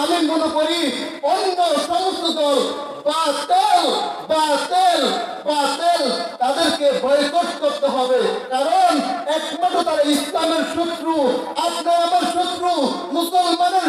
আমি মনে করি, অন্য সমস্ত দল বাতিল বাতিল, বাতেল, তাদেরকে বয়কট করতে হবে। কারণ একমাত্র তারা ইসলামের শত্রু আপনার আমার শত্রু, মুসলমানের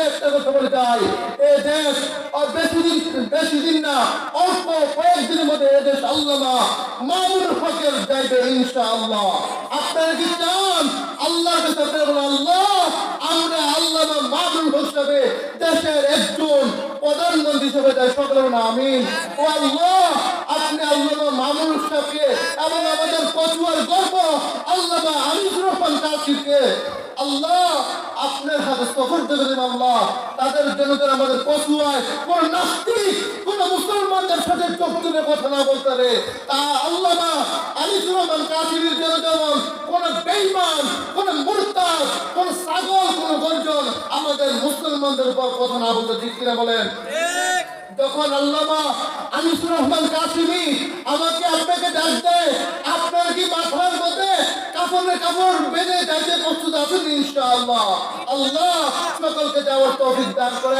করে একটা কথা বলে যাই এ দেশ বেশি দিন বেশি দিন না, অল্প কয়েকদিনের মধ্যে এ দেশ আল্লামা মামুন হকের যাইবে ইনশাআল্লাহ। আপনারা কি চান? আল্লাহর কাছে আপনারা আল্লাহ, আমরা আল্লামা মামুন হিসাবে দেশের একজন প্রধানমন্ত্রী হিসেবে দেয় সকলে আমিন। ও আল্লাহ, আপনি আল্লাহ মামুন সাহেবকে এবং আমাদের কচুয়ার গর্ব আল্লাহ আমিনুর রহমান কাশিকে আল্লাহ আপনার হাতে সফর দেবে দেন আল্লাহ। তাদের জন্য যেন আমাদের কচুয়ায় কোন নাস্তিক কোন মুসলমানদের সাথে চোখ তুলে কথা না বলতে পারে। তা আল্লাহ আমিনুর রহমান কাশির জন্য যেমন কোন বেইমান কোন মুরতাদ কোন ছাগল কোন গর্জন আমাদের মুসলমানদের উপর কথা না বলতে ঠিক কিনা বলেন? যখন আল্লামা আনিসুর রহমান কাসিমি আমাকে আপনাকে ডাক দেয় আপনার কি মাথার মধ্যে কাপড়ের কাপড় বেঁধে যাইতে প্রস্তুত আছেন ইনশাআল্লাহ। আল্লাহ সকলকে যাওয়ার তৌফিক দান করে